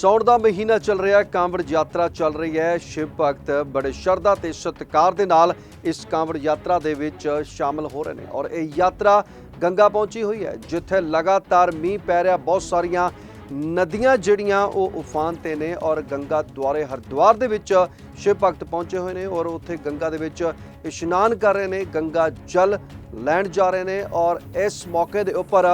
ਸੌਣ ਦਾ ਮਹੀਨਾ ਚੱਲ ਰਿਹਾ ਹੈ, ਕਾਂਵੜ ਯਾਤਰਾ ਚੱਲ ਰਹੀ ਹੈ। ਸ਼ਿਵ ਭਗਤ ਬੜੇ ਸ਼ਰਧਾ ਤੇ ਸਤਿਕਾਰ ਦੇ ਨਾਲ ਇਸ ਕਾਂਵੜ ਯਾਤਰਾ ਦੇ ਵਿੱਚ ਸ਼ਾਮਲ ਹੋ ਰਹੇ ਨੇ ਔਰ ਇਹ ਯਾਤਰਾ ਗੰਗਾ ਪਹੁੰਚੀ ਹੋਈ ਹੈ, ਜਿੱਥੇ ਲਗਾਤਾਰ ਮੀਂਹ ਪੈ ਰਿਹਾ, ਬਹੁਤ ਸਾਰੀਆਂ ਨਦੀਆਂ ਜਿਹੜੀਆਂ ਉਹ ਉਫਾਨ ਤੇ ਨੇ ਔਰ ਗੰਗਾ ਦੁਆਰੇ, ਹਰਿਦੁਆਰ ਦੇ ਵਿੱਚ ਸ਼ਿਵ ਭਗਤ ਪਹੁੰਚੇ ਹੋਏ ਨੇ ਔਰ ਉੱਥੇ ਗੰਗਾ ਦੇ ਵਿੱਚ ਇਸ਼ਨਾਨ ਕਰ ਰਹੇ ਨੇ, ਗੰਗਾ ਜਲ ਲੈਣ ਜਾ ਰਹੇ ਨੇ ਔਰ ਇਸ ਮੌਕੇ ਦੇ ਉੱਪਰ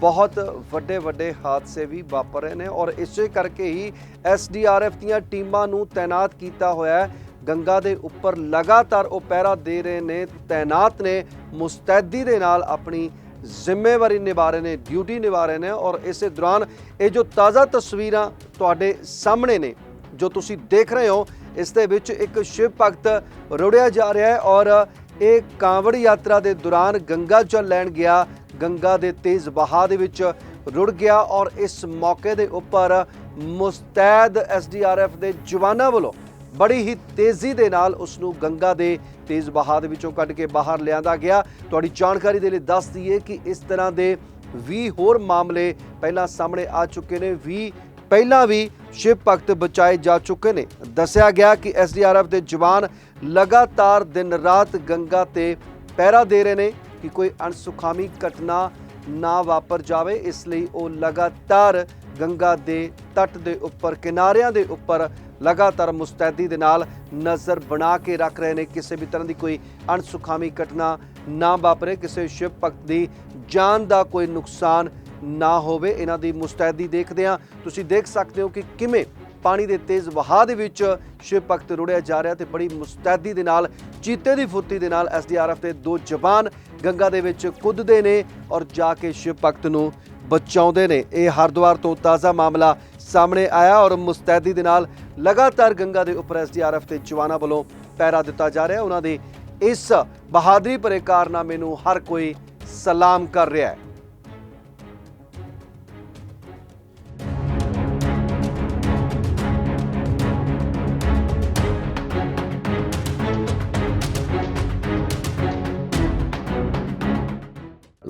ਬਹੁਤ ਵੱਡੇ ਵੱਡੇ ਹਾਦਸੇ ਵੀ ਵਾਪਰ ਰਹੇ ਨੇ ਔਰ ਇਸੇ ਕਰਕੇ ਹੀ ਐਸਡੀਆਰਐਫ ਦੀਆਂ ਟੀਮਾਂ ਨੂੰ ਤਾਇਨਾਤ ਕੀਤਾ ਹੋਇਆ ਹੈ। ਗੰਗਾ ਦੇ ਉੱਪਰ ਲਗਾਤਾਰ ਉਹ ਪਹਿਰਾ ਦੇ ਰਹੇ ਨੇ। ਤਾਇਨਾਤ ਨੇ, ਮੁਸਤੈਦੀ ਦੇ ਨਾਲ ਆਪਣੀ ਜ਼ਿੰਮੇਵਾਰੀ ਨਿਭਾ ਰਹੇ ਨੇ, ਡਿਊਟੀ ਨਿਭਾ ਰਹੇ ਨੇ ਔਰ ਇਸੇ ਦੌਰਾਨ ਇਹ ਜੋ ਤਾਜ਼ਾ ਤਸਵੀਰਾਂ ਤੁਹਾਡੇ ਸਾਹਮਣੇ ਨੇ, ਜੋ ਤੁਸੀਂ ਦੇਖ ਰਹੇ ਹੋ, ਇਸ ਦੇ ਵਿੱਚ ਇੱਕ ਸ਼ਿਵ ਭਗਤ ਰੁੜਿਆ ਜਾ ਰਿਹਾ ਹੈ ਔਰ ਇਹ ਕਾਂਵੜ ਯਾਤਰਾ ਦੇ ਦੌਰਾਨ ਗੰਗਾ ਜਲ ਲੈਣ ਗਿਆ ਗੰਗਾ ਦੇ ਤੇਜ਼ ਵਹਾਅ ਦੇ ਵਿੱਚ ਰੁੜ ਗਿਆ ਔਰ ਇਸ ਮੌਕੇ ਦੇ ਉੱਪਰ ਮੁਸਤੈਦ ਐਸਡੀਆਰਐਫ ਦੇ ਜਵਾਨਾਂ ਵੱਲੋਂ ਬੜੀ ਹੀ ਤੇਜ਼ੀ ਦੇ ਨਾਲ ਉਸ ਨੂੰ ਗੰਗਾ ਦੇ ਤੇਜ਼ ਵਹਾਅ ਦੇ ਵਿੱਚੋਂ ਕੱਢ ਕੇ ਬਾਹਰ ਲਿਆਂਦਾ ਗਿਆ। ਤੁਹਾਡੀ ਜਾਣਕਾਰੀ ਦੇ ਲਈ ਦੱਸ ਦਈਏ ਕਿ ਇਸ ਤਰ੍ਹਾਂ ਦੇ 20 ਹੋਰ ਮਾਮਲੇ ਪਹਿਲਾਂ ਸਾਹਮਣੇ ਆ ਚੁੱਕੇ ਨੇ। 20 ਪਹਿਲਾਂ ਵੀ ਸ਼ਿਵ ਭਗਤ ਬਚਾਏ ਜਾ ਚੁੱਕੇ ਨੇ। ਦੱਸਿਆ ਗਿਆ ਕਿ ਐਸਡੀਆਰਐਫ ਦੇ ਜਵਾਨ ਲਗਾਤਾਰ ਦਿਨ ਰਾਤ ਗੰਗਾ ਤੇ ਪਹਿਰਾ ਦੇ ਰਹੇ ਨੇ। ਕਿ ਕੋਈ ਅਣਸੁਖਾਮੀ ਘਟਨਾ ਨਾ ਵਾਪਰ ਜਾਵੇ, ਇਸ ਲਈ ਉਹ ਲਗਾਤਾਰ ਗੰਗਾ ਦੇ ਤੱਟ ਦੇ ਉੱਪਰ, ਕਿਨਾਰਿਆਂ ਦੇ ਉੱਪਰ ਲਗਾਤਾਰ ਮੁਸਤੈਦੀ ਦੇ ਨਾਲ ਨਜ਼ਰ ਬਣਾ ਕੇ ਰੱਖ ਰਹੇ ਨੇ। ਕਿਸੇ ਵੀ ਤਰ੍ਹਾਂ ਦੀ ਕੋਈ ਅਣਸੁਖਾਮੀ ਘਟਨਾ ਨਾ ਵਾਪਰੇ, ਕਿਸੇ ਸ਼ਿਵ ਭਗਤ ਦੀ ਜਾਨ ਦਾ ਕੋਈ ਨੁਕਸਾਨ ਨਾ ਹੋਵੇ। ਇਹਨਾਂ ਦੀ ਮੁਸਤੈਦੀ ਦੇਖਦੇ ਆ ਤੁਸੀਂ ਦੇਖ ਸਕਦੇ ਹੋ ਕਿ ਕਿਵੇਂ ਪਾਣੀ ਦੇ ਤੇਜ਼ ਵਹਾਅ ਦੇ ਵਿੱਚ ਸ਼ਿਵ ਭਗਤ ਰੁੜਿਆ ਜਾ ਰਿਹਾ ਤੇ ਬੜੀ ਮੁਸਤੈਦੀ ਦੇ ਨਾਲ, ਚੀਤੇ ਦੀ ਫੁਰਤੀ ਦੇ ਨਾਲ ਐਸਡੀਆਰਐਫ ਦੇ ਦੋ ਜਵਾਨ ਗੰਗਾ ਦੇ ਵਿੱਚ ਕੁੱਦਦੇ ਨੇ ਔਰ ਜਾ ਕੇ ਸ਼ਿਵ ਭਗਤ ਨੂੰ ਬਚਾਉਂਦੇ ਨੇ। ਇਹ ਹਰਿਦੁਆਰ ਤੋਂ ਤਾਜ਼ਾ ਮਾਮਲਾ ਸਾਹਮਣੇ ਆਇਆ ਔਰ ਮੁਸਤੈਦੀ ਦੇ ਨਾਲ ਲਗਾਤਾਰ ਗੰਗਾ ਦੇ ਉੱਪਰ ਐਸਡੀਆਰਐਫ ਦੇ ਜਵਾਨਾਂ ਵੱਲੋਂ ਪਹਿਰਾ ਦਿੱਤਾ ਜਾ ਰਿਹਾ ਉਹਨਾਂ ਦੇ ਇਸ ਬਹਾਦਰੀ ਭਰੇ ਕਾਰਨਾਮੇ ਨੂੰ ਹਰ ਕੋਈ ਸਲਾਮ ਕਰ ਰਿਹਾ ਹੈ।